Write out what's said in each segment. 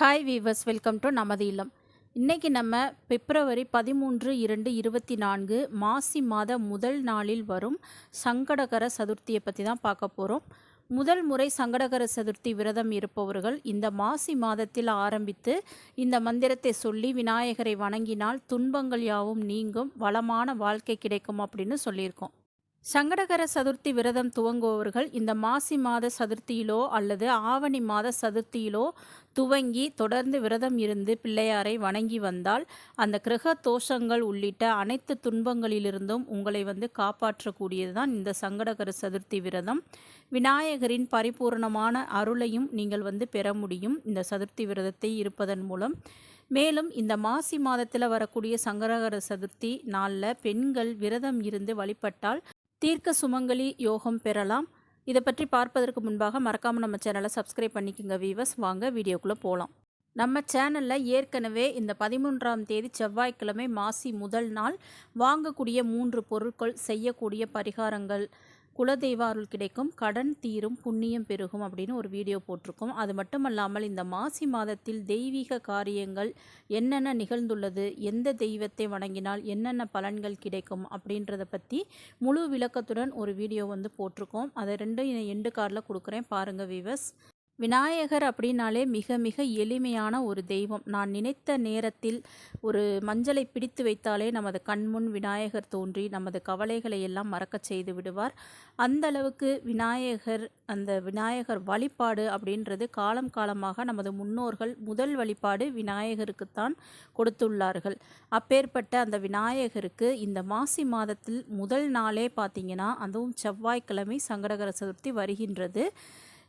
Hi viewers welcome to நமது இல்லம். இன்றைக்கி நம்ம பிப்ரவரி பதிமூன்று இரண்டு இருபத்தி நான்கு மாசி மாத முதல் நாளில் வரும் சங்கடகர சதுர்த்தியை பற்றி தான் பார்க்க போகிறோம் முதல் முறை சங்கடகர சதுர்த்தி விரதம் இருப்பவர்கள் இந்த மாசி மாதத்தில் ஆரம்பித்து இந்த மந்திரத்தை சொல்லி விநாயகரை வணங்கினால் துன்பங்கள் யாவும் நீங்கும் வளமான வாழ்க்கை கிடைக்கும் அப்படின்னு சொல்லியிருக்கோம். சங்கடகர சதுர்த்தி விரதம் துவங்குபவர்கள் இந்த மாசி மாத சதுர்த்தியிலோ அல்லது ஆவணி மாத சதுர்த்தியிலோ துவங்கி தொடர்ந்து விரதம் இருந்து பிள்ளையாரை வணங்கி வந்தால் அந்த கிரக தோஷங்கள் உள்ளிட்ட அனைத்து துன்பங்களிலிருந்தும் உங்களை வந்து காப்பாற்றக்கூடியது தான் இந்த சங்கடகர சதுர்த்தி விரதம். விநாயகரின் பரிபூர்ணமான அருளையும் நீங்கள் வந்து பெற முடியும் இந்த சதுர்த்தி விரதத்தை இருப்பதன் மூலம். மேலும் இந்த மாசி மாதத்தில் வரக்கூடிய சங்கடகர சதுர்த்தி நாளில் பெண்கள் விரதம் இருந்து வழிபட்டால் தீர்க்க சுமங்கலி யோகம் பெறலாம். இதை பற்றி பார்ப்பதற்கு முன்பாக மறக்காமல் நம்ம சேனலை சப்ஸ்கிரைப் பண்ணிக்கோங்க வீவர்ஸ் வாங்க வீடியோக்குள்ளே போகலாம் நம்ம சேனலில் ஏற்கனவே இந்த பதிமூன்றாம் தேதி செவ்வாய்க்கிழமை மாசி முதல் நாள் வாங்கக்கூடிய மூன்று பொருட்கள் செய்யக்கூடிய பரிகாரங்கள் குலதெய்வ அருள் கிடைக்கும் கடன் தீரும் புண்ணியம் பெருகும் அப்படின்னு ஒரு வீடியோ போட்டிருக்கோம். அது மட்டுமல்லாமல் இந்த மாசி மாதத்தில் தெய்வீக காரியங்கள் என்னென்ன நிகழ்ந்துள்ளது எந்த தெய்வத்தை வணங்கினால் என்னென்ன பலன்கள் கிடைக்கும் அப்படின்றத பற்றி முழு விளக்கத்துடன் ஒரு வீடியோ வந்து போட்டிருக்கோம். அதை ரெண்டும் எண்டு கார்டில் கொடுக்குறேன். பாருங்கள் வீவர்ஸ் விநாயகர் அப்படின்னாலே மிக மிக எளிமையான ஒரு தெய்வம். நான் நினைத்த நேரத்தில் ஒரு மஞ்சளை பிடித்து வைத்தாலே நமது கண்முன் விநாயகர் தோன்றி நமது கவலைகளை எல்லாம் மறக்கச் செய்து விடுவார். அந்த அளவுக்கு விநாயகர் அந்த விநாயகர் வழிபாடு அப்படின்றது காலம் காலமாக நமது முன்னோர்கள் முதல் வழிபாடு விநாயகருக்குத்தான் கொடுத்துள்ளார்கள். அப்பேற்பட்ட அந்த விநாயகருக்கு இந்த மாசி மாதத்தில் முதல் நாளே பார்த்தீங்கன்னா அதுவும் செவ்வாய்க்கிழமை சங்கடகர சதுர்த்தி வருகின்றது.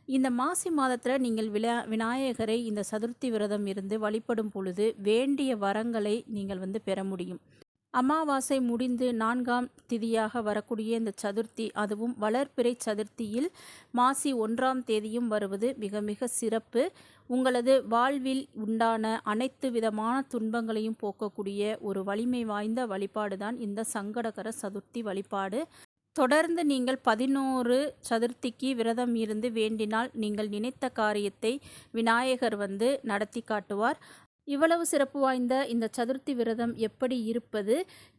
இந்த மாசி மாதத்தில் நீங்கள் விழா விநாயகரை இந்த சதுர்த்தி விரதம் இருந்து வழிபடும் பொழுது வேண்டிய வரங்களை நீங்கள் வந்து பெற முடியும். அமாவாசை முடிந்து நான்காம் திதியாக வரக்கூடிய இந்த சதுர்த்தி அதுவும் வளர்ப்பிறை சதுர்த்தியில் மாசி ஒன்றாம் தேதியும் வருவது மிக மிக சிறப்பு. உங்களது வாழ்வில் உண்டான அனைத்து விதமான துன்பங்களையும் போக்கக்கூடிய ஒரு வலிமை வாய்ந்த வழிபாடு தான் இந்த சங்கடகர சதுர்த்தி வழிபாடு. தொடர்ந்து நீங்கள் பதினோரு சதுர்த்திக்கு விரதம் இருந்து வேண்டினால் நீங்கள் நினைத்த காரியத்தை விநாயகர் வந்து நடத்தி காட்டுவார். இவ்வளவு சிறப்பு வாய்ந்த இந்த சதுர்த்தி விரதம் எப்படி இருப்பது?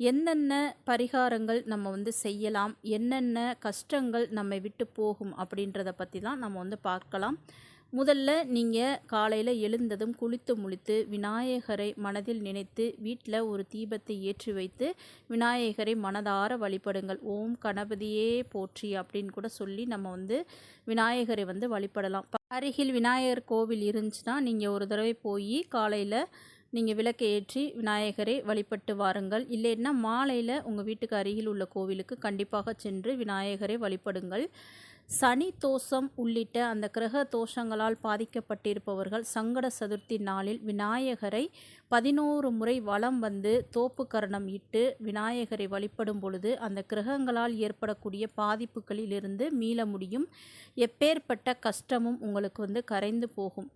என்னென்ன பரிகாரங்கள் நம்ம வந்து செய்யலாம்? என்னென்ன கஷ்டங்கள் நம்மை விட்டு போகும் அப்படின்றத பற்றி தான் நம்ம வந்து பார்க்கலாம். முதல்ல நீங்கள் காலையில் எழுந்ததும் குளித்து முழித்து விநாயகரை மனதில் நினைத்து வீட்டில் ஒரு தீபத்தை ஏற்றி வைத்து விநாயகரை மனதார வழிபடுங்கள். ஓம் கணபதியே போற்றி அப்படின்னு கூட சொல்லி நம்ம வந்து விநாயகரை வந்து வழிபடலாம். அருகில் விநாயகர் கோவில் இருந்துச்சுன்னா நீங்கள் ஒரு தடவை போய் காலையில் நீங்கள் விளக்கை ஏற்றி விநாயகரை வழிபட்டு வாருங்கள். இல்லைன்னா மாலையில் உங்கள் வீட்டுக்கு அருகில் உள்ள கோவிலுக்கு கண்டிப்பாக சென்று விநாயகரை வழிபடுங்கள். சனி தோஷம் உள்ளிட்ட அந்த கிரக தோஷங்களால் பாதிக்கப்பட்டிருப்பவர்கள் சங்கட சதுர்த்தி நாளில் விநாயகரை பதினோரு முறை வலம் வந்து தோப்பு கரணம் இட்டு விநாயகரை வழிபடும் பொழுது அந்த கிரகங்களால் ஏற்படக்கூடிய பாதிப்புகளிலிருந்து மீள முடியும். எப்பேற்பட்ட கஷ்டமும் உங்களுக்கு வந்து கரைந்து போகும்.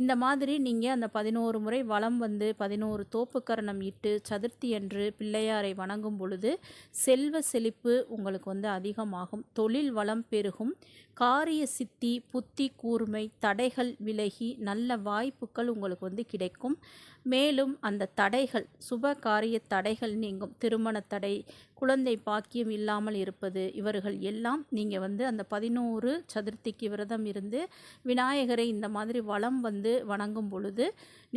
இந்த மாதிரி நீங்கள் அந்த பதினோரு முறை வளம் வந்து பதினோரு தோப்புக்கரணம் இட்டு சதுர்த்தி என்று பிள்ளையாரை வணங்கும் பொழுது செல்வ செழிப்பு உங்களுக்கு வந்து அதிகமாகும். தொழில் வளம் பெருகும். காரிய சித்தி புத்தி கூர்மை தடைகள் விலகி நல்ல வாய்ப்புகள் உங்களுக்கு வந்து கிடைக்கும். மேலும் அந்த தடைகள் சுப காரிய தடைகள் நீங்கும். திருமண தடை குழந்தை பாக்கியம் இல்லாமல் இருப்பது இவர்கள் எல்லாம் நீங்கள் வந்து அந்த பதினோரு சதுர்த்திக்கு விரதம் இருந்து விநாயகரை இந்த மாதிரி வளம் வந்து வணங்கும் பொழுது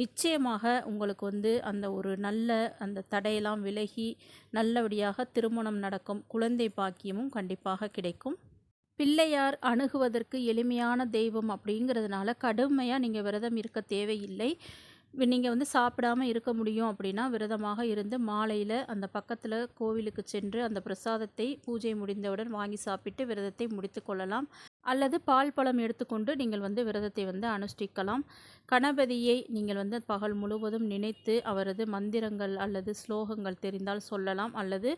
நிச்சயமாக உங்களுக்கு வந்து அந்த ஒரு நல்ல அந்த தடையெல்லாம் விலகி நல்லபடியாக திருமணம் நடக்கும். குழந்தை பாக்கியமும் கண்டிப்பாக கிடைக்கும். பிள்ளையார் அணுகுவதற்கு எளிமையான தெய்வம் அப்படிங்கிறதுனால கடுமையாக நீங்கள் விரதம் இருக்க தேவையில்லை. நீங்கள் வந்து சாப்பிடாம இருக்க முடியும் அப்படின்னா விரதமாக இருந்து மாலையில் அந்த பக்கத்தில் கோவிலுக்கு சென்று அந்த பிரசாதத்தை பூஜை முடிந்தவுடன் வாங்கி சாப்பிட்டு விரதத்தை முடித்து கொள்ளலாம். அல்லது பால் பழம் எடுத்துக்கொண்டு நீங்கள் வந்து விரதத்தை வந்து அனுஷ்டிக்கலாம். கணபதியை நீங்கள் வந்து பகல் முழுவதும் நினைத்து அவரது மந்திரங்கள் அல்லது ஸ்லோகங்கள் தெரிந்தால் சொல்லலாம். அல்லது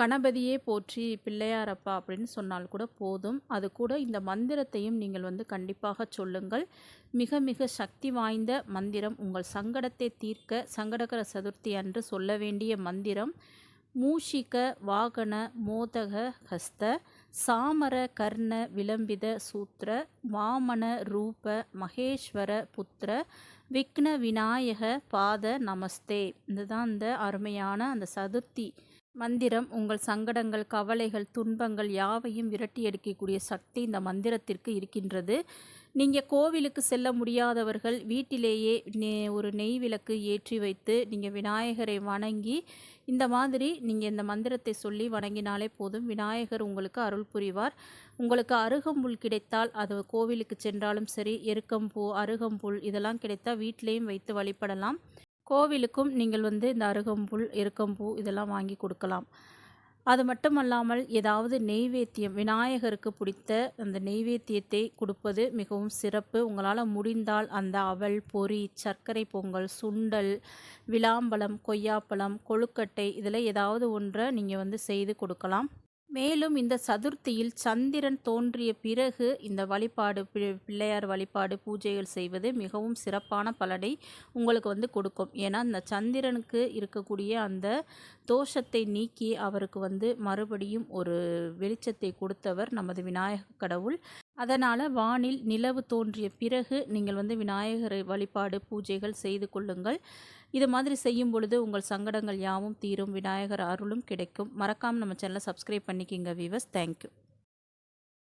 கணபதியே போற்றி பிள்ளையாரப்பா அப்படின்னு சொன்னால் கூட போதும். அது கூட இந்த மந்திரத்தையும் நீங்கள் வந்து கண்டிப்பாக சொல்லுங்கள். மிக மிக சக்தி வாய்ந்த மந்திரம். உங்கள் சங்கடத்தை தீர்க்க சங்கடகர சதுர்த்தி அன்று சொல்ல வேண்டிய மந்திரம். மூஷிக வாகன மோதக ஹஸ்த. சாமர கர்ண விளம்பித சூத்திர வாமன ரூப மகேஸ்வர புத்திர விக்ன விநாயக பாத நமஸ்தே. இதுதான் அந்த அருமையான அந்த சதுர்த்தி மந்திரம். உங்கள் சங்கடங்கள் கவலைகள் துன்பங்கள் யாவையும் விரட்டி அடிக்கக்கூடிய சக்தி இந்த மந்திரத்திற்கு இருக்கின்றது. நீங்கள் கோவிலுக்கு செல்ல முடியாதவர்கள் வீட்டிலேயே நெ ஒரு நெய் விளக்கு ஏற்றி வைத்து நீங்கள் விநாயகரை வணங்கி இந்த மாதிரி நீங்கள் இந்த மந்திரத்தை சொல்லி வணங்கினாலே போதும். விநாயகர் உங்களுக்கு அருள் புரிவார். உங்களுக்கு அருகம்புல் கிடைத்தால் அது கோவிலுக்கு சென்றாலும் சரி எருக்கம்பூ அருகம்புல் இதெல்லாம் கிடைத்தால் வீட்டிலையும் வைத்து வழிபடலாம். கோவிலுக்கும் நீங்கள் வந்து இந்த அருகம்புல் எருக்கம்பூ இதெல்லாம் வாங்கி கொடுக்கலாம். அது மட்டுமல்லாமல் ஏதாவது நெய்வேத்தியம் விநாயகருக்கு பிடித்த அந்த நெய்வேத்தியத்தை கொடுப்பது மிகவும் சிறப்பு. உங்களால் முடிந்தால் அந்த அவல் பொறி சர்க்கரை பொங்கல் சுண்டல் விளாம்பழம் கொய்யாப்பழம் கொழுக்கட்டை இதில் ஏதாவது ஒன்றை நீங்கள் வந்து செய்து கொடுக்கலாம். மேலும் இந்த சதுர்த்தியில் சந்திரன் தோன்றிய பிறகு இந்த வழிபாடு பிள்ளையார் வழிபாடு பூஜைகள் செய்வது மிகவும் சிறப்பான பலனை உங்களுக்கு வந்து கொடுக்கும். ஏன்னா இந்த சந்திரனுக்கு இருக்கக்கூடிய அந்த தோஷத்தை நீக்கி அவருக்கு வந்து மறுபடியும் ஒரு வெளிச்சத்தை கொடுத்தவர் நமது விநாயக கடவுள். அதனால் வானில் நிலவு தோன்றிய பிறகு நீங்கள் வந்து விநாயகர் வழிபாடு பூஜைகள் செய்து கொள்ளுங்கள். இது மாதிரி செய்யும் பொழுது உங்கள் சங்கடங்கள் யாவும் தீரும். விநாயகர் அருளும் கிடைக்கும். மறக்காமல் நம்ம சேனலை சப்ஸ்கிரைப் பண்ணிக்கிங்க வீவர்ஸ் தேங்க்யூ